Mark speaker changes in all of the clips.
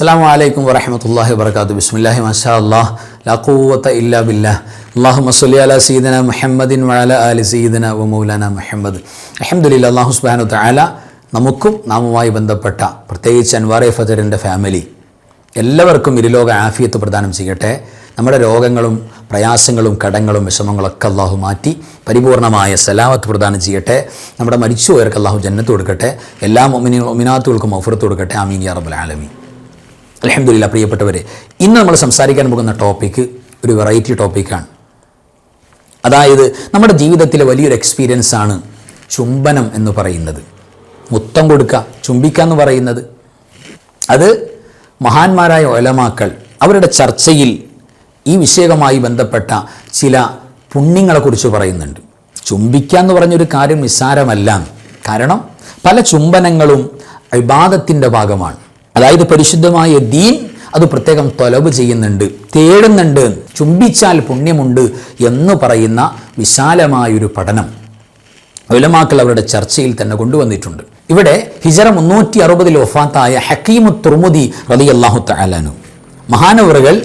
Speaker 1: അസ്സാം വലൈക്കും വറഹമത്തല്ലാഹി വർക്കാത്തു ബിസ്മില്ലാഹി മഷാ അല്ലാഹ് ലാ ഖുവത ഇല്ലാ ബില്ലാഹ്. അല്ലാഹുമ്മ മസ്ലി അലാ സീദന മുഹമ്മദിൻ വഅല ആലി സീദന വ മൗലാന മുഹമ്മദ്. അഹമ്മദില്ല അള്ളാഹു സുബ്ഹാനഹു താല നമുക്കും നാമുമായി ബന്ധപ്പെട്ട പ്രത്യേകിച്ച് അൻവാറെ ഫജറിന്റെ ഫാമിലി എല്ലാവർക്കും ഇരുലോക ആഫിയത്ത് പ്രദാനം ചെയ്യട്ടെ. നമ്മുടെ രോഗങ്ങളും പ്രയാസങ്ങളും കടങ്ങളും വിഷമങ്ങളൊക്കെ അള്ളാഹു മാറ്റി പരിപൂർണമായ സലാമത്ത് പ്രദാനം ചെയ്യട്ടെ. നമ്മുടെ മരിച്ചുപോയവർക്ക് അള്ളാഹു ജന്നത്ത് കൊടുക്കട്ടെ. എല്ലാ ഒമിനി ഒമിനാത്തുകൾക്കും ഓഫർത്ത് കൊടുക്കട്ടെ. ആമീൻ യാ ആലമി ആലമീൻ. അലഹമില്ല പ്രിയപ്പെട്ടവരെ ഇന്ന് നമ്മൾ സംസാരിക്കാൻ പോകുന്ന ടോപ്പിക്ക് ഒരു വെറൈറ്റി ടോപ്പിക്കാണ് അതായത് നമ്മുടെ ജീവിതത്തിലെ വലിയൊരു എക്സ്പീരിയൻസ് ആണ് ചുംബനം എന്ന് പറയുന്നത്. മുത്തം കൊടുക്കുക ചുംബിക്കുക എന്ന് പറയുന്നത്. അത് മഹാന്മാരായ ഒലമാക്കൾ അവരുടെ ചർച്ചയിൽ ഈ വിഷയവുമായി ബന്ധപ്പെട്ട ചില പുണ്യങ്ങളെക്കുറിച്ച് പറയുന്നുണ്ട്. ചുംബിക്കുക എന്ന് പറഞ്ഞൊരു കാര്യം നിസ്സാരമല്ല. കാരണം പല ചുംബനങ്ങളും വിവാദത്തിന്റെ ഭാഗമാണ്. അതായത് പരിശുദ്ധമായ ദീൻ അത് പ്രത്യേകം തൊലവ് ചെയ്യുന്നുണ്ട് തേടുന്നുണ്ട് ചുംബിച്ചാൽ പുണ്യമുണ്ട് എന്ന് പറയുന്ന വിശാലമായൊരു പഠനം ഉലമാക്കൾ അവരുടെ ചർച്ചയിൽ തന്നെ കൊണ്ടുവന്നിട്ടുണ്ട്. ഇവിടെ ഹിജറ മുന്നൂറ്റി അറുപതിൽ ഒഫാത്തായ ഹക്കീമു തുർമുദി റലി അള്ളാഹു തലാനു മഹാനവറുകൾ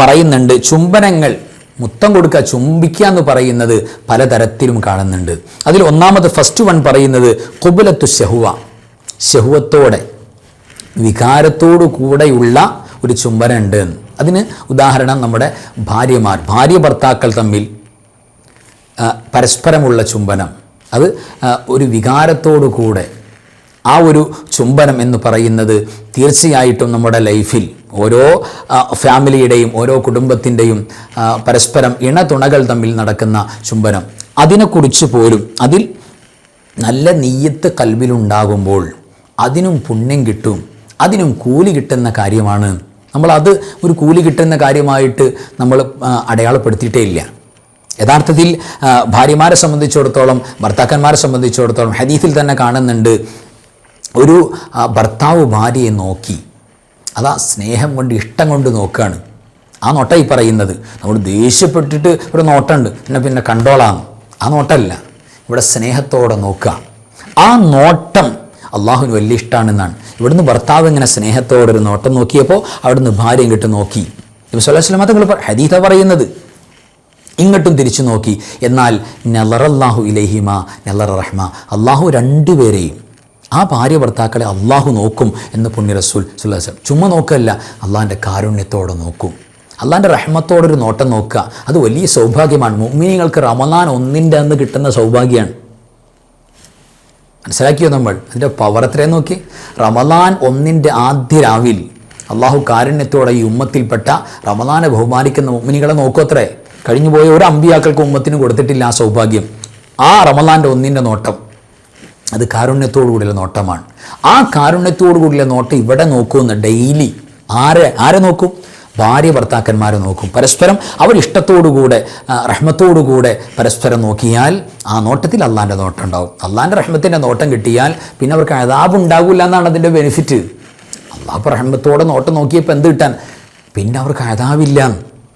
Speaker 1: പറയുന്നുണ്ട് ചുംബനങ്ങൾ മുത്തം കൊടുക്കുക ചുംബിക്കുക എന്ന് പറയുന്നത് പലതരത്തിലും കാണുന്നുണ്ട്. അതിൽ ഒന്നാമത് ഫസ്റ്റ് വൺ പറയുന്നത് കുബുലത്തു ഷെഹുവ ഷഹുവത്തോടെ വികാരത്തോടു കൂടെയുള്ള ഒരു ചുംബനം ഉണ്ട്. അതിന് ഉദാഹരണം നമ്മുടെ ഭാര്യമാർ ഭാര്യ ഭർത്താക്കൾ തമ്മിൽ പരസ്പരമുള്ള ചുംബനം. അത് ഒരു വികാരത്തോടു കൂടെ ആ ഒരു ചുംബനം എന്ന് പറയുന്നത് തീർച്ചയായിട്ടും നമ്മുടെ ലൈഫിൽ ഓരോ ഫാമിലിയുടെയും ഓരോ കുടുംബത്തിന്റെയും പരസ്പരം ഇണതുണകൾ തമ്മിൽ നടക്കുന്ന ചുംബനം. അതിനെക്കുറിച്ച് പോലും അതിൽ നല്ല നെയ്യത്ത് കൽവിലുണ്ടാകുമ്പോൾ അതിനും പുണ്യം കിട്ടും. അതിനും കൂലി കിട്ടുന്ന കാര്യമാണ്. നമ്മൾ അത് ഒരു കൂലി കിട്ടുന്ന കാര്യമായിട്ട് നമ്മൾ അടയാളപ്പെടുത്തിയിട്ടേ ഇല്ല. യഥാർത്ഥത്തിൽ ഭാര്യമാരെ സംബന്ധിച്ചിടത്തോളം ഭർത്താക്കന്മാരെ സംബന്ധിച്ചിടത്തോളം ഹദീഫിൽ തന്നെ കാണുന്നുണ്ട് ഒരു ഭർത്താവ് ഭാര്യയെ നോക്കി. അതാ സ്നേഹം കൊണ്ട് ഇഷ്ടം കൊണ്ട് നോക്കുകയാണ് ആ നോട്ട ഈ പറയുന്നത്. നമ്മൾ ദേഷ്യപ്പെട്ടിട്ട് ഒരു നോട്ടമുണ്ട് പിന്നെ പിന്നെ കണ്ടോളാം. ആ നോട്ടല്ല ഇവിടെ സ്നേഹത്തോടെ നോക്കുക. ആ നോട്ടം അള്ളാഹുവിന് വലിയ ഇഷ്ടമാണെന്നാണ് ഇവിടുന്ന് ഭർത്താവ് ഇങ്ങനെ സ്നേഹത്തോടെ ഒരു നോട്ടം നോക്കിയപ്പോൾ അവിടുന്ന് ഭാര്യ ഇങ്ങോട്ട് നോക്കി. നബി സ്വല്ലല്ലാഹു അലൈഹി തങ്ങൾ പറയുന്നത്. ഇങ്ങോട്ടും തിരിച്ചു നോക്കി. എന്നാൽ നെലറല്ലാഹു ഇലഹിമ നെലറ റഹ്മ. അള്ളാഹു രണ്ടുപേരെയും ആ ഭാര്യ ഭർത്താക്കളെ അള്ളാഹു നോക്കും എന്ന് പുണ്യ റസൂൽ സുല്ലാസ്ലം ചുമ്മാ നോക്കല്ല അള്ളാഹിന്റെ കാരുണ്യത്തോടെ നോക്കും. അള്ളാഹിന്റെ റഹ്മത്തോടൊരു നോട്ടം നോക്കുക. അത് വലിയ സൗഭാഗ്യമാണ്. മുമ്മിനികൾക്ക് റമദാൻ ഒന്നിന്റെ അന്ന് കിട്ടുന്ന സൗഭാഗ്യമാണ്. മനസ്സിലാക്കിയോ നമ്മൾ? അതിന്റെ പവർ എത്രയും നോക്കി. റമദാൻ ഒന്നിന്റെ ആദ്യ രാവിൽ അള്ളാഹു കാരുണ്യത്തോടെ ഈ ഉമ്മത്തിൽപ്പെട്ട റമദാനെ ബഹുമാനിക്കുന്ന ഉമ്മിനികളെ നോക്കത്രേ കഴിഞ്ഞു പോയ ഒരു അമ്പിയാക്കൾക്ക് ഉമ്മത്തിന് കൊടുത്തിട്ടില്ല ആ സൗഭാഗ്യം. ആ റമദാന്റെ ഒന്നിന്റെ നോട്ടം അത് കാരുണ്യത്തോടു കൂടിയുള്ള നോട്ടമാണ്. ആ കാരുണ്യത്തോടു കൂടിയുള്ള നോട്ടം ഇവിടെ നോക്കുമെന്ന് ഡെയിലി ആരെ ആരെ നോക്കും? ഭാര്യ ഭർത്താക്കന്മാർ നോക്കും. പരസ്പരം അവർ ഇഷ്ടത്തോടുകൂടെ റഹ്മത്തോടുകൂടെ പരസ്പരം നോക്കിയാൽ ആ നോട്ടത്തിൽ അള്ളാന്റെ നോട്ടം ഉണ്ടാവും അള്ളാന്റെ റഹ്മത്തിന്റെ നോട്ടം കിട്ടിയാൽ പിന്നെ അവർക്ക് അതാബ് ഉണ്ടാകില്ല എന്നാണ് അതിന്റെ ബെനിഫിറ്റ് അള്ളാഹ് റഹ്മത്തോടെ നോട്ടം നോക്കിയപ്പോൾ എന്ത് കിട്ടാൻ? പിന്നെ അവർക്ക് അതാവില്ല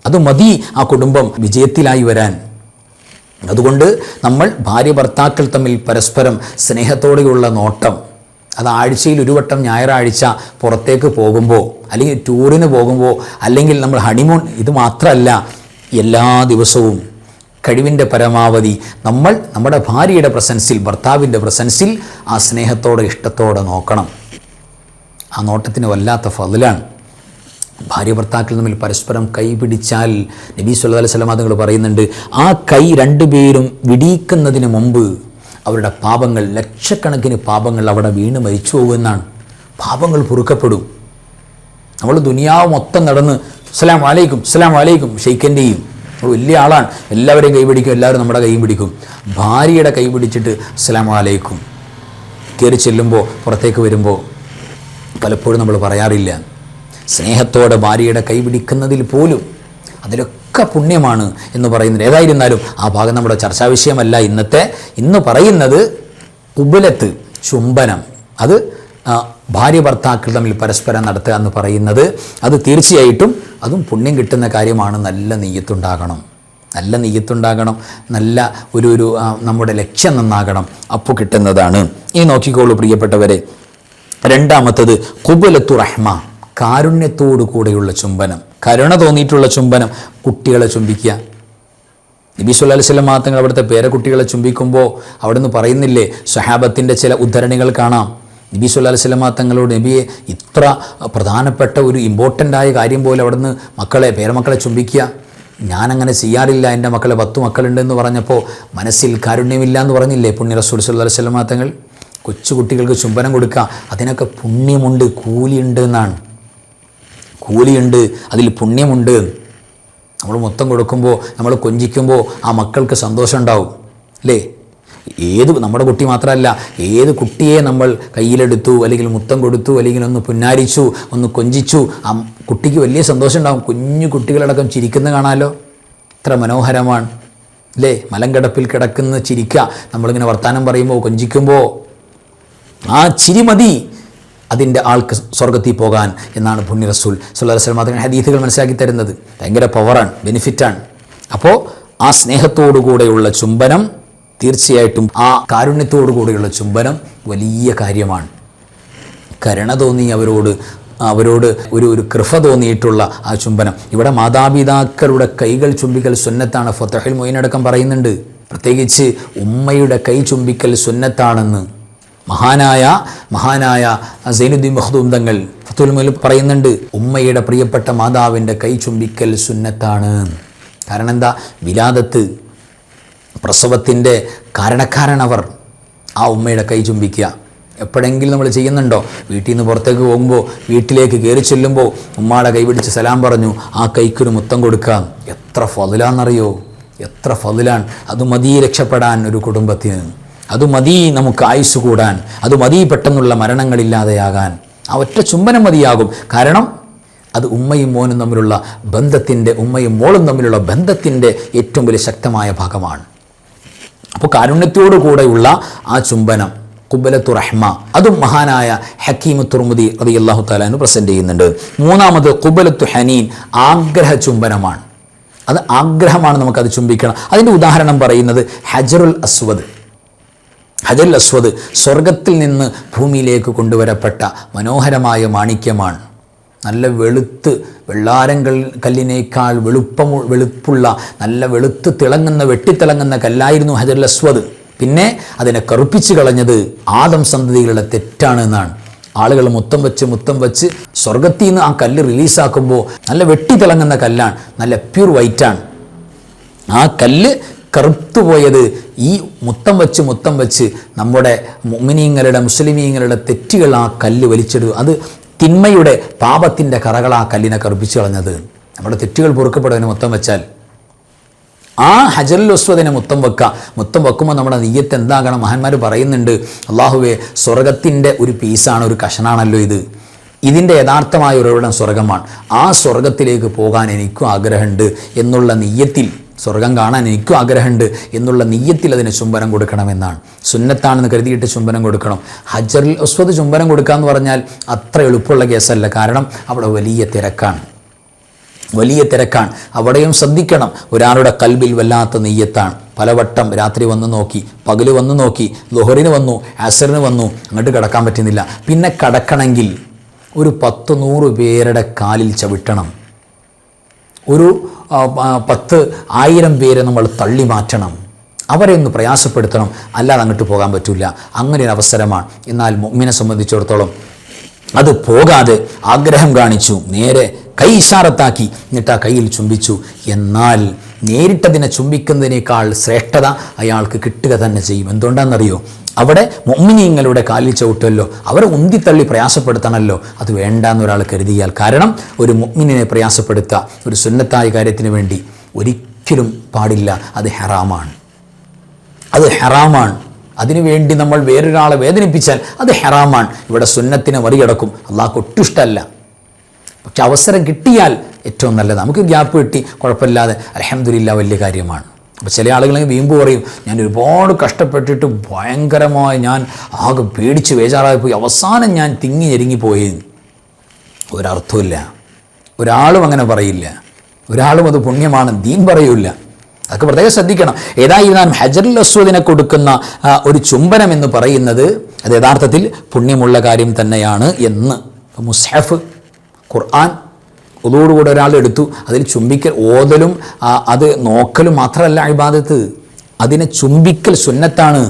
Speaker 1: അത് മതി ആ കുടുംബം വിജയത്തിലായി വരാൻ. അതുകൊണ്ട് നമ്മൾ ഭാര്യ ഭർത്താക്കൾ തമ്മിൽ പരസ്പരം സ്നേഹത്തോടെയുള്ള നോട്ടം അത് ആഴ്ചയിൽ ഒരു വട്ടം ഞായറാഴ്ച പുറത്തേക്ക് പോകുമ്പോൾ അല്ലെങ്കിൽ ടൂറിന് പോകുമ്പോൾ അല്ലെങ്കിൽ നമ്മൾ ഹണിമൂൺ ഇത് മാത്രമല്ല എല്ലാ ദിവസവും കഴിവിന്റെ പരമാവധി നമ്മൾ നമ്മുടെ ഭാര്യയുടെ പ്രസൻസിൽ ഭർത്താവിന്റെ പ്രസൻസിൽ ആ സ്നേഹത്തോടെ ഇഷ്ടത്തോടെ നോക്കണം. ആ നോട്ടത്തിന് വല്ലാത്ത ഫതിലാണ്. ഭാര്യ ഭർത്താക്കൾ തമ്മിൽ പരസ്പരം കൈ പിടിച്ചാൽ നബി സല്ലല്ലാഹു അലൈഹി തങ്ങൾ പറയുന്നുണ്ട് ആ കൈ രണ്ടുപേരും വിടിയിക്കുന്നതിന് മുമ്പ് അവരുടെ പാപങ്ങൾ ലക്ഷക്കണക്കിന് പാപങ്ങൾ അവിടെ വീണ് മരിച്ചു പോകുമെന്നാണ്. പാപങ്ങൾ പൊറുക്കപ്പെടും. നമ്മൾ ദുനിയാവ് മൊത്തം നടന്ന് അസ്സലാം വാലേക്കും അസ്സലാം വാലേക്കും ഷെയ്ഖന്റെയും വലിയ ആളാണ്. എല്ലാവരെയും കൈ പിടിക്കും എല്ലാവരും നമ്മുടെ കൈ പിടിക്കും. ഭാര്യയുടെ കൈ പിടിച്ചിട്ട് അസ്സലാം വാലേക്കും കയറി ചെല്ലുമ്പോൾ പുറത്തേക്ക് വരുമ്പോൾ പലപ്പോഴും നമ്മൾ പറയാറില്ല. സ്നേഹത്തോടെ ഭാര്യയുടെ കൈ പിടിക്കുന്നതിൽ പോലും അതിലൊക്കെ പുണ്യമാണ് എന്ന് പറയുന്നത് ഏതായിരുന്നാലും ആ ഭാഗം നമ്മുടെ ചർച്ചാ വിഷയമല്ല. ഇന്നത്തെ ഇന്ന് പറയുന്നത് കുബലത്ത് ചുംബനം. അത് ഭാര്യ ഭർത്താക്കൾ തമ്മിൽ പരസ്പരം നടത്തുക എന്ന് പറയുന്നത് അത് തീർച്ചയായിട്ടും അതും പുണ്യം കിട്ടുന്ന കാര്യമാണ്. നല്ല നെയ്യത്തുണ്ടാകണം. നല്ല നെയ്യത്തുണ്ടാകണം. നല്ല ഒരു ഒരു നമ്മുടെ ലക്ഷ്യം നന്നാകണം. അപ്പോൾ കിട്ടുന്നതാണ്. ഈ നോക്കിക്കോളൂ പ്രിയപ്പെട്ടവരെ. രണ്ടാമത്തത് കുബലത്തു റഹ്മ കാരുണ്യത്തോടു കൂടെയുള്ള ചുംബനം കരുണ തോന്നിയിട്ടുള്ള ചുംബനം കുട്ടികളെ ചുംബിക്കുക. നബി സുല്ലാ സ്വലം മാത്രങ്ങൾ അവിടുത്തെ പേരക്കുട്ടികളെ ചുംബിക്കുമ്പോൾ അവിടെ നിന്ന് പറയുന്നില്ലേ സ്വഹാബത്തിന്റെ ചില ഉദ്ധരണികൾ കാണാം. നബി സുല്ലാ വല്ലം തങ്ങളോട് നബിയെ ഇത്ര പ്രധാനപ്പെട്ട ഒരു ഇമ്പോർട്ടന്റ് ആയ കാര്യം പോലെ അവിടെ നിന്ന് മക്കളെ പേരമക്കളെ ചുംബിക്കുക. ഞാനങ്ങനെ ചെയ്യാറില്ല എന്റെ മക്കളെ പത്തു മക്കളുണ്ടെന്ന് പറഞ്ഞപ്പോൾ മനസ്സിൽ കാരുണ്യമില്ല എന്ന് പറഞ്ഞില്ലേ പുണ്യ റസൂൽ സുല്ലാ അലൈഹി തങ്ങൾ കൊച്ചുകുട്ടികൾക്ക് ചുംബനം കൊടുക്കുക അതിനൊക്കെ പുണ്യമുണ്ട് കൂലിയുണ്ട് എന്നാണ്. കൂലിയുണ്ട് അതിൽ പുണ്യമുണ്ട്. നമ്മൾ മൊത്തം കൊടുക്കുമ്പോൾ നമ്മൾ കൊഞ്ചിക്കുമ്പോൾ ആ മക്കൾക്ക് സന്തോഷം ഉണ്ടാവും അല്ലേ? ഏത് നമ്മുടെ കുട്ടി മാത്രമല്ല ഏത് കുട്ടിയെ നമ്മൾ കയ്യിലെടുത്തു അല്ലെങ്കിൽ മുത്തം കൊടുത്തു അല്ലെങ്കിൽ ഒന്ന് പുന്നാരിച്ചു ഒന്ന് കൊഞ്ചിച്ചു ആ കുട്ടിക്ക് വലിയ സന്തോഷം ഉണ്ടാകും കുഞ്ഞു കുട്ടികളടക്കം ചിരിക്കുന്ന കാണാമല്ലോ ഇത്ര മനോഹരമാണ് അല്ലേ? മലങ്കടപ്പിൽ കിടക്കുന്ന ചിരിക്കുക നമ്മളിങ്ങനെ വർത്തമാനം പറയുമ്പോൾ കൊഞ്ചിക്കുമ്പോൾ ആ ചിരി മതി. അതിന്റെ ആൾക്ക് സ്വർഗത്തിൽ പോകാൻ എന്നാണ് പുണ്യ റസൂൽ സുല്ലാ വസ്ലം അതിന് ഹദീഥുകൾ മനസ്സിലാക്കി തരുന്നത്. ഭയങ്കര പവറാണ് ബെനിഫിറ്റാണ് അപ്പോൾ ആ സ്നേഹത്തോടു കൂടെയുള്ള ചുംബനം തീർച്ചയായിട്ടും ആ കാരുണ്യത്തോടു കൂടെയുള്ള ചുംബനം വലിയ കാര്യമാണ്. കരുണ തോന്നി അവരോട് അവരോട് ഒരു ഒരു കൃപ തോന്നിയിട്ടുള്ള ആ ചുംബനം. ഇവിടെ മാതാപിതാക്കളുടെ കൈകൾ ചുംബിക്കൽ സുന്നത്താണ്. ഫത്തഹിൽ മൊയിനടക്കം പറയുന്നുണ്ട് പ്രത്യേകിച്ച് ഉമ്മയുടെ കൈ ചുംബിക്കൽ സുന്നത്താണെന്ന്. മഹാനായ മഹാനായ സൈനുദ്ദീൻ മഹദൂം തങ്ങൾ ഫത്തുൽ മുൽ പറയുന്നുണ്ട് ഉമ്മയുടെ പ്രിയപ്പെട്ട മാതാവിന്റെ കൈ ചുംബിക്കൽ സുന്നത്താണ്. കാരണം എന്താ വിലാദത്ത് പ്രസവത്തിന്റെ കാരണക്കാരനവർ ആ ഉമ്മയുടെ കൈ ചുംബിക്കുക. എപ്പോഴെങ്കിലും നമ്മൾ ചെയ്യുന്നുണ്ടോ? വീട്ടിൽ നിന്ന് പുറത്തേക്ക് പോകുമ്പോൾ വീട്ടിലേക്ക് കയറി ചെല്ലുമ്പോൾ ഉമ്മയുടെ കൈ പിടിച്ച് സലാം പറഞ്ഞു ആ കൈക്കൊരു മുത്തം കൊടുക്കാം. എത്ര ഫതിലാണെന്നറിയോ എത്ര ഫതിലാണ്? അത് മതി രക്ഷപ്പെടാൻ ഒരു കുടുംബത്തിന്. അത് മതി നമുക്ക് ആയുസ് കൂടാൻ. അത് മതി പെട്ടെന്നുള്ള മരണങ്ങളില്ലാതെയാകാൻ. ആ ഒറ്റ ചുംബനം മതിയാകും. കാരണം അത് ഉമ്മയും മോനും തമ്മിലുള്ള ബന്ധത്തിന്റെ ഉമ്മയും മോളും തമ്മിലുള്ള ബന്ധത്തിന്റെ ഏറ്റവും വലിയ ശക്തമായ ഭാഗമാണ്. അപ്പോൾ കാരുണ്യത്തോടു കൂടെയുള്ള ആ ചുംബനം കുബലത്തു റഹ്മ അതും മഹാനായ ഹക്കീമു തുർമുദി റതി അള്ളാഹു താലാന് പ്രസന്റ് ചെയ്യുന്നുണ്ട്. മൂന്നാമത് കുബലത്തു ഹനീൻ ആഗ്രഹ ചുംബനമാണ്. അത് ആഗ്രഹമാണ് നമുക്കത് ചുംബിക്കണം. അതിന്റെ ഉദാഹരണം പറയുന്നത് ഹജറുൽ അസ്വദ്. ഹജറുൽ അസ്വദ് സ്വർഗത്തിൽ നിന്ന് ഭൂമിയിലേക്ക് കൊണ്ടുവരപ്പെട്ട മനോഹരമായ മാണിക്യമാണ്. നല്ല വെളുത്ത് വെള്ളാരം കൽ കല്ലിനേക്കാൾ വെളുപ്പം വെളുപ്പുള്ള നല്ല വെളുത്ത് തിളങ്ങുന്ന വെട്ടിത്തിളങ്ങുന്ന കല്ലായിരുന്നു ഹജറുൽ അസ്വദ്. പിന്നെ അതിനെ കറുപ്പിച്ച് കളഞ്ഞത് ആദം സന്തതികളുടെ തെറ്റാണ് എന്നാണ്. ആളുകൾ മുത്തം വെച്ച് മുത്തം വെച്ച് സ്വർഗത്തിൽ നിന്ന് ആ കല്ല് റിലീസാക്കുമ്പോൾ നല്ല വെട്ടി തിളങ്ങുന്ന കല്ലാണ് നല്ല പ്യൂർ വൈറ്റാണ്. ആ കല്ല് കറുത്തുപോയത് ഈ മുത്തം വെച്ച് മുത്തം വെച്ച് നമ്മുടെ മുമിനീങ്ങളുടെ മുസ്ലിമീങ്ങളുടെ തെറ്റുകൾ ആ കല്ല് വലിച്ചിടുക. അത് തിന്മയുടെ പാപത്തിന്റെ കറകൾ ആ കല്ലിനെ കറുപ്പിച്ചു കളഞ്ഞത്. നമ്മുടെ തെറ്റുകൾ പൊറുക്കപ്പെടുന്നതിന് മുത്തം വെച്ചാൽ ആ ഹജറുൽ അസ്വദിനെ മുത്തം വെക്കുക. മുത്തം വെക്കുമ്പോൾ നമ്മുടെ നെയ്യത്ത് എന്താകണം? മഹാന്മാർ പറയുന്നുണ്ട് അള്ളാഹുവെ സ്വർഗത്തിന്റെ ഒരു പീസാണ് ഒരു കഷനാണല്ലോ ഇത്. ഇതിന്റെ യഥാർത്ഥമായ ഉറവിടം സ്വർഗമാണ് ആ സ്വർഗത്തിലേക്ക് പോകാൻ എനിക്കും ആഗ്രഹമുണ്ട് എന്നുള്ള നെയ്യത്തിൽ സ്വർഗം കാണാൻ എനിക്കും ആഗ്രഹമുണ്ട് എന്നുള്ള നെയ്യത്തിൽ അതിന് ചുംബനം കൊടുക്കണമെന്നാണ്. സുന്നത്താണെന്ന് കരുതിയിട്ട് ചുംബനം കൊടുക്കണം. ഹജറുൽ ഉസ്വത് ചുംബനം കൊടുക്കുക എന്ന് പറഞ്ഞാൽ അത്ര എളുപ്പമുള്ള കേസല്ല. കാരണം അവിടെ വലിയ തിരക്കാണ്. വലിയ തിരക്കാണ്. അവിടെയും ശ്രദ്ധിക്കണം. ഒരാളുടെ കൽബിൽ വല്ലാത്ത നെയ്യത്താണ്. പലവട്ടം രാത്രി വന്ന് നോക്കി പകൽ വന്ന് നോക്കി ലൊഹറിന് വന്നു അസറിന് വന്നു അങ്ങോട്ട് കിടക്കാൻ പറ്റുന്നില്ല. പിന്നെ കടക്കണമെങ്കിൽ ഒരു പത്ത് നൂറ് പേരുടെ കാലിൽ ചവിട്ടണം. ഒരു പത്ത് ആയിരം പേരെ നമ്മൾ തള്ളി മാറ്റണം. അവരെ ഒന്ന് പ്രയാസപ്പെടുത്തണം. അല്ലാതെ അങ്ങോട്ട് പോകാൻ പറ്റില്ല അങ്ങനെ ഒരു അവസരമാണ്. എന്നാൽ മുമ്മിനെ സംബന്ധിച്ചിടത്തോളം അത് പോകാതെ ആഗ്രഹം കാണിച്ചു. നേരെ കൈ ഇഷാറത്താക്കി. എന്നിട്ട് ആ കയ്യിൽ ചുംബിച്ചു. എന്നാൽ നേരിട്ടതിനെ ചുംബിക്കുന്നതിനേക്കാൾ ശ്രേഷ്ഠത അയാൾക്ക് കിട്ടുക തന്നെ ചെയ്യും. എന്തുകൊണ്ടാണെന്നറിയോ? അവിടെ മൊമ്മിനിങ്ങളുടെ കാലിൽ ചവിട്ടുമല്ലോ അവരെ ഉന്തിത്തള്ളി പ്രയാസപ്പെടുത്തണമല്ലോ അത് വേണ്ടാന്ന് ഒരാൾ കരുതിയാൽ കാരണം ഒരു മുഗ്മിനെ പ്രയാസപ്പെടുത്തുക ഒരു സുന്നത്തായ കാര്യത്തിന് വേണ്ടി ഒരിക്കലും പാടില്ല. അത് ഹെറാമാണ്. അത് ഹറാമാണ്. അതിനുവേണ്ടി നമ്മൾ വേറൊരാളെ വേദനിപ്പിച്ചാൽ അത് ഹെറാമാണ്. ഇവിടെ സുന്നത്തിനെ മറികടക്കും. അള്ളാഹ്ക്ക് ഒട്ടും ഇഷ്ടമല്ല പക്ഷെ അവസരം കിട്ടിയാൽ ഏറ്റവും നല്ലത്. നമുക്ക് ഗ്യാപ്പ് കിട്ടി കുഴപ്പമില്ലാതെ. അലഹമില്ല വലിയ കാര്യമാണ്. അപ്പോൾ ചില ആളുകളെ വീമ്പ് പറയും ഞാൻ ഒരുപാട് കഷ്ടപ്പെട്ടിട്ട് ഭയങ്കരമായി ഞാൻ ആകെ പേടിച്ച് വേചാറായി പോയി അവസാനം ഞാൻ തിങ്ങി ഞെരുങ്ങിപ്പോയി. ഒരർത്ഥമില്ല ഒരാളും അങ്ങനെ പറയില്ല. ഒരാളും അത് പുണ്യമാണ്. ദീൻ പറയൂല അതൊക്കെ പ്രത്യേകം ശ്രദ്ധിക്കണം. ഏതായിരുന്നാലും ഹജറുൽ അസ്വദിനെ കൊടുക്കുന്ന ഒരു ചുംബനം എന്ന് പറയുന്നത് അത് യഥാർത്ഥത്തിൽ പുണ്യമുള്ള കാര്യം തന്നെയാണ് എന്ന്. മുസ്ഹഫ് ഖുർആൻ ഒതോടുകൂടെ ഒരാൾ എടുത്തു അതിൽ ചുംബിക്കൽ ഓതലും അത് നോക്കലും മാത്രമല്ല ഇബാദത്ത്. അതിനെ ചുംബിക്കൽ സുന്നത്താണ്.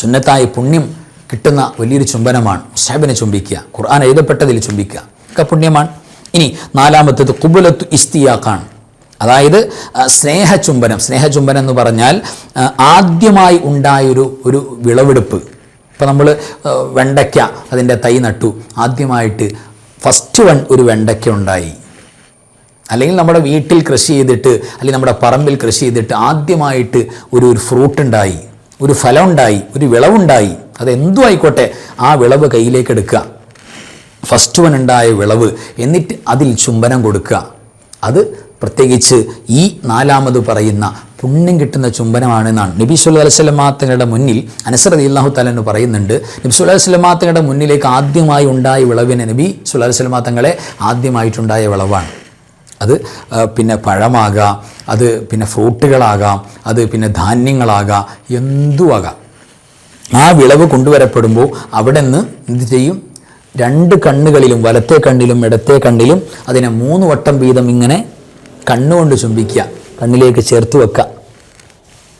Speaker 1: സുന്നത്തായ പുണ്യം കിട്ടുന്ന വലിയൊരു ചുംബനമാണ്. മുസാബിനെ ചുംബിക്കുക ഖുർആൻ എഴുതപ്പെട്ടതിൽ ചുംബിക്കുക ഒക്കെ പുണ്യമാണ്. ഇനി നാലാമത്തേത് കുബുലത്തു ഇസ്തിയാക്കാണ് അതായത് സ്നേഹചുംബനം. സ്നേഹചുംബനം എന്ന് പറഞ്ഞാൽ ആദ്യമായി ഉണ്ടായൊരു ഒരു വിളവെടുപ്പ്. ഇപ്പോൾ നമ്മൾ വെണ്ടയ്ക്ക അതിന്റെ തൈ നട്ടു. ആദ്യമായിട്ട് ഫസ്റ്റ് വൺ ഒരു വെണ്ടയ്ക്ക ഉണ്ടായി. അല്ലെങ്കിൽ നമ്മുടെ വീട്ടിൽ കൃഷി ചെയ്തിട്ട് അല്ലെങ്കിൽ നമ്മുടെ പറമ്പിൽ കൃഷി ചെയ്തിട്ട് ആദ്യമായിട്ട് ഒരു ഒരു ഫ്രൂട്ട് ഉണ്ടായി. ഒരു ഫലം ഉണ്ടായി ഒരു വിളവുണ്ടായി. അത് എന്തും ആയിക്കോട്ടെ ആ വിളവ് കയ്യിലേക്ക് എടുക്കുക. ഫസ്റ്റ് വൺ ഉണ്ടായ വിളവ് എന്നിട്ട് അതിൽ ചുംബനം കൊടുക്കുക. അത് പ്രത്യേകിച്ച് ഈ നാലാമത് പറയുന്ന പുണ്യം കിട്ടുന്ന ചുംബനമാണെന്നാണ്. നബി സുല്ലാ വസ്ലമാത്തങ്ങളുടെ മുന്നിൽ അനസർ അലി അള്ളാഹു താലെന്ന് പറയുന്നുണ്ട് നബി സുല്ലാ വസ്ലമാത്തങ്ങളുടെ മുന്നിലേക്ക് ആദ്യമായി ഉണ്ടായ വിളവിന് നബി സുല്ലാ വസ്ലമാത്തങ്ങളെ ആദ്യമായിട്ടുണ്ടായ വിളവാണ്. അത് പിന്നെ പഴമാകാം അത് പിന്നെ ഫ്രൂട്ടുകളാകാം അത് പിന്നെ ധാന്യങ്ങളാകാം എന്തുമാകാം ആ വിളവ് കൊണ്ടുവരപ്പെടുമ്പോൾ അവിടെ നിന്ന് എന്ത് ചെയ്യും? രണ്ട് കണ്ണുകളിലും വലത്തെ കണ്ണിലും ഇടത്തെ കണ്ണിലും അതിനെ മൂന്ന് വട്ടം വീതം ഇങ്ങനെ കണ്ണുകൊണ്ട് ചുംബിക്കുക കണ്ണിലേക്ക് ചേർത്ത് വെക്കുക.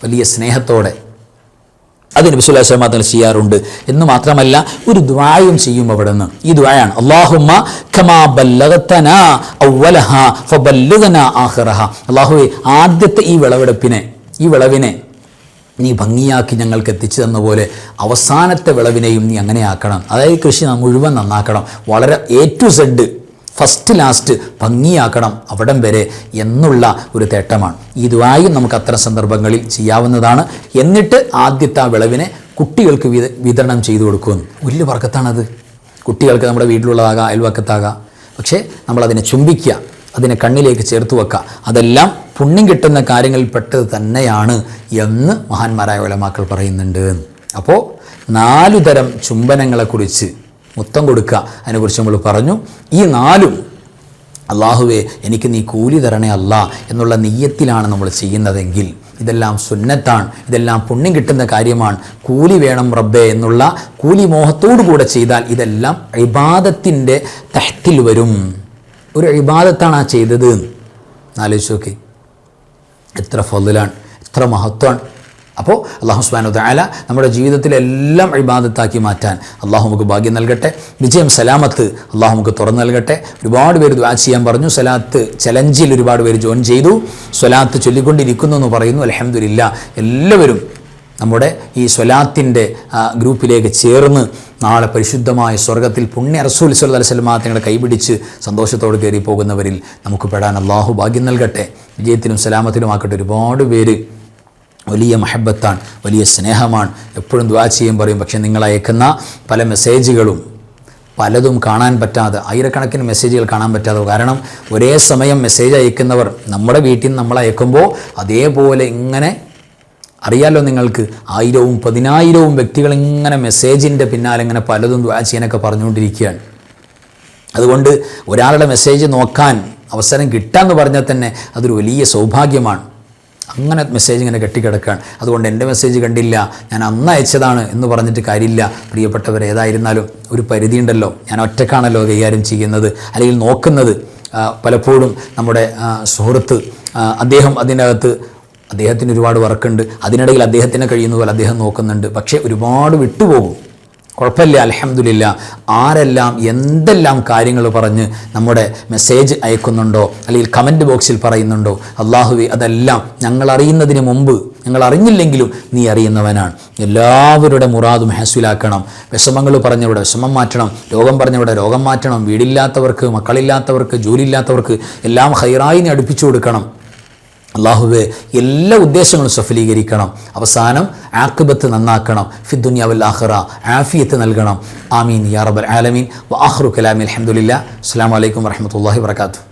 Speaker 1: വലിയ സ്നേഹത്തോടെ അത് നബി സുല്ലാ സ്വലമാ തങ്ങൾ ചെയ്യാറുണ്ട്. എന്ന് മാത്രമല്ല ഒരു ദ്വായും ചെയ്യും അവിടെ നിന്ന് ഈ ദ്വായാണ് അള്ളാഹുമ്മ ആദ്യത്തെ ഈ വിളവെടുപ്പിനെ ഈ വിളവിനെ നീ ഭംഗിയാക്കി ഞങ്ങൾക്ക് എത്തിച്ചു തന്ന പോലെ അവസാനത്തെ വിളവിനെയും നീ അങ്ങനെ ആക്കണം. അതായത് കൃഷി മുഴുവൻ നന്നാക്കണം. വളരെ A to Z first last ഭംഗിയാക്കണം അവിടം വരെ എന്നുള്ള ഒരു തേട്ടമാണ്. ഈ നമുക്ക് അത്തരം സന്ദർഭങ്ങളിൽ ചെയ്യാവുന്നതാണ്. എന്നിട്ട് ആദ്യത്തെ ആ വിളവിനെ കുട്ടികൾക്ക് വിത വിതരണം ചെയ്തു കൊടുക്കുമെന്ന്. വലിയ വർക്കത്താണത് കുട്ടികൾക്ക് നമ്മുടെ വീട്ടിലുള്ളതാകാം അയൽവക്കത്താകാം. പക്ഷേ നമ്മളതിനെ ചുംബിക്കുക അതിനെ കണ്ണിലേക്ക് ചേർത്ത് വെക്കുക അതെല്ലാം പുണ്യം കിട്ടുന്ന കാര്യങ്ങളിൽ പെട്ടത് തന്നെയാണ് എന്ന് മഹാന്മാരായ ഉലമാക്കൾ പറയുന്നുണ്ട്. അപ്പോൾ നാലു തരം ചുംബനങ്ങളെക്കുറിച്ച് മുത്തം കൊടുക്കുക. അതിനെക്കുറിച്ച് നമ്മൾ പറഞ്ഞു. ഈ നാലും അള്ളാഹുവെ എനിക്ക് നീ കൂലി തരണേ അല്ല എന്നുള്ള നെയ്യത്തിലാണ് നമ്മൾ ചെയ്യുന്നതെങ്കിൽ ഇതെല്ലാം സുന്നത്താണ്. ഇതെല്ലാം പുണ്യം കിട്ടുന്ന കാര്യമാണ്. കൂലി വേണം റബ്ബേ എന്നുള്ള കൂലി മോഹത്തോടു കൂടെ ചെയ്താൽ ഇതെല്ലാം ഇബാദത്തിന്റെ തഹത്തിൽ വരും. ഒരു ഇബാദത്താണ് ആ ചെയ്തത്. ആലോചിച്ച് നോക്കി. എത്ര ഫضലാണ് എത്ര മഹത്വമാണ്. അപ്പോൾ അള്ളാഹു സുബാനു താല നമ്മുടെ ജീവിതത്തിലെല്ലാം ഇബാദത്താക്കി മാറ്റാൻ അള്ളാഹു നമുക്ക് ഭാഗ്യം നൽകട്ടെ. വിജയം സലാമത്ത് അള്ളാഹു നമുക്ക് തുറന്നു നൽകട്ടെ. ഒരുപാട് പേര് ദ്വാ ചെയ്യാൻ പറഞ്ഞു. സലാത്ത് ചലഞ്ചിൽ ഒരുപാട് പേര് ജോയിൻ ചെയ്തു. സ്വലാത്ത് ചൊല്ലിക്കൊണ്ടിരിക്കുന്നു എന്ന് പറയുന്നു. അലഹമില്ല എല്ലാവരും നമ്മുടെ ഈ സ്വലാത്തിന്റെ ഗ്രൂപ്പിലേക്ക് ചേർന്ന് നാളെ പരിശുദ്ധമായ സ്വർഗത്തിൽ പുണ്യ റസൂൽ സല്ലല്ലാഹു അലൈഹി വസല്ലമ തങ്ങളുടെ കൈപിടിച്ച് സന്തോഷത്തോടെ കയറി പോകുന്നവരിൽ നമുക്ക് പെടാൻ അള്ളാഹു ഭാഗ്യം നൽകട്ടെ. വിജയത്തിനും സലാമത്തിനുമാക്കട്ടെ ഒരുപാട് പേര് വലിയ മഹബത്താണ് വലിയ സ്നേഹമാണ്. എപ്പോഴും ദ്വാ ചെയ്യും പറയും. പക്ഷേ നിങ്ങൾ അയക്കുന്ന പല മെസ്സേജുകളും പലതും കാണാൻ പറ്റാതെ ആയിരക്കണക്കിന് മെസ്സേജുകൾ കാണാൻ പറ്റാതെ. കാരണം ഒരേ സമയം മെസ്സേജ് അയക്കുന്നവർ നമ്മുടെ വീട്ടിൽ നിന്ന് നമ്മൾ അയക്കുമ്പോൾ അതേപോലെ ഇങ്ങനെ അറിയാലോ നിങ്ങൾക്ക്? ആയിരവും പതിനായിരവും വ്യക്തികൾ ഇങ്ങനെ മെസ്സേജിന്റെ പിന്നാലെ ഇങ്ങനെ പലതും ദ്വാ ചെയ്യാനൊക്കെ പറഞ്ഞുകൊണ്ടിരിക്കുകയാണ്. അതുകൊണ്ട് ഒരാളുടെ മെസ്സേജ് നോക്കാൻ അവസരം കിട്ടാമെന്ന് പറഞ്ഞാൽ തന്നെ അതൊരു വലിയ സൗഭാഗ്യമാണ്. അങ്ങനെ മെസ്സേജ് ഇങ്ങനെ കെട്ടിക്കിടക്കുകയാണ് അതുകൊണ്ട് എന്റെ മെസ്സേജ് കണ്ടില്ല. ഞാൻ അന്ന് അയച്ചതാണ് എന്ന് പറഞ്ഞിട്ട് കാര്യമില്ല. പ്രിയപ്പെട്ടവർ ഏതായിരുന്നാലും ഒരു പരിധിയുണ്ടല്ലോ. ഞാൻ ഒറ്റക്കാണല്ലോ കൈകാര്യം ചെയ്യുന്നത്. അല്ലെങ്കിൽ നോക്കുന്നത് പലപ്പോഴും നമ്മുടെ സുഹൃത്ത് അദ്ദേഹം അതിനകത്ത് അദ്ദേഹത്തിന് ഒരുപാട് വർക്കുണ്ട് അതിനിടയിൽ അദ്ദേഹത്തിനെ കഴിയുന്ന പോലെ അദ്ദേഹം നോക്കുന്നുണ്ട്. പക്ഷേ ഒരുപാട് വിട്ടുപോകും. കുഴപ്പമില്ല അലഹമില്ല ആരെല്ലാം എന്തെല്ലാം കാര്യങ്ങൾ പറഞ്ഞ് നമ്മുടെ മെസ്സേജ് അയക്കുന്നുണ്ടോ അല്ലെങ്കിൽ കമന്റ് ബോക്സിൽ പറയുന്നുണ്ടോ അള്ളാഹുവി അതെല്ലാം ഞങ്ങൾ അറിയുന്നതിന് മുമ്പ് ഞങ്ങൾ അറിഞ്ഞില്ലെങ്കിലും നീ അറിയുന്നവനാണ്. എല്ലാവരുടെ മുറാദും ഹസുലാക്കണം. വിഷമങ്ങൾ പറഞ്ഞവിടെ വിഷമം മാറ്റണം. രോഗം പറഞ്ഞവിടെ രോഗം മാറ്റണം. വീടില്ലാത്തവർക്ക് മക്കളില്ലാത്തവർക്ക് ജോലിയില്ലാത്തവർക്ക് എല്ലാം ഹൈറായി നീ അടുപ്പിച്ചു കൊടുക്കണം. അള്ളാഹുവെ എല്ലാ ഉദ്ദേശങ്ങളും സഫലീകരിക്കണം. അവസാനം ആക്ബത്ത് നന്നാക്കണം. ഫിദ്ദുനിയാവൽ ആഖിറ ആഫിയത്ത് നൽകണം. ആമീൻ യാ റബ്ബൽ ആലമീൻ. വ ആഹ്റു കലാമി അലഹമുല്ല അസ്സലാമു വലൈക്കും വറഹ്മത്തുള്ളാഹി വബറകാതുഹു.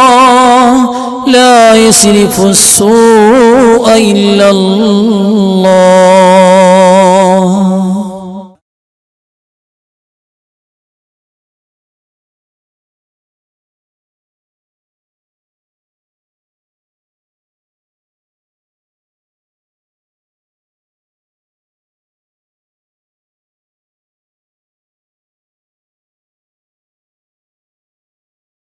Speaker 2: الله لا يسرف السوء إلا الله.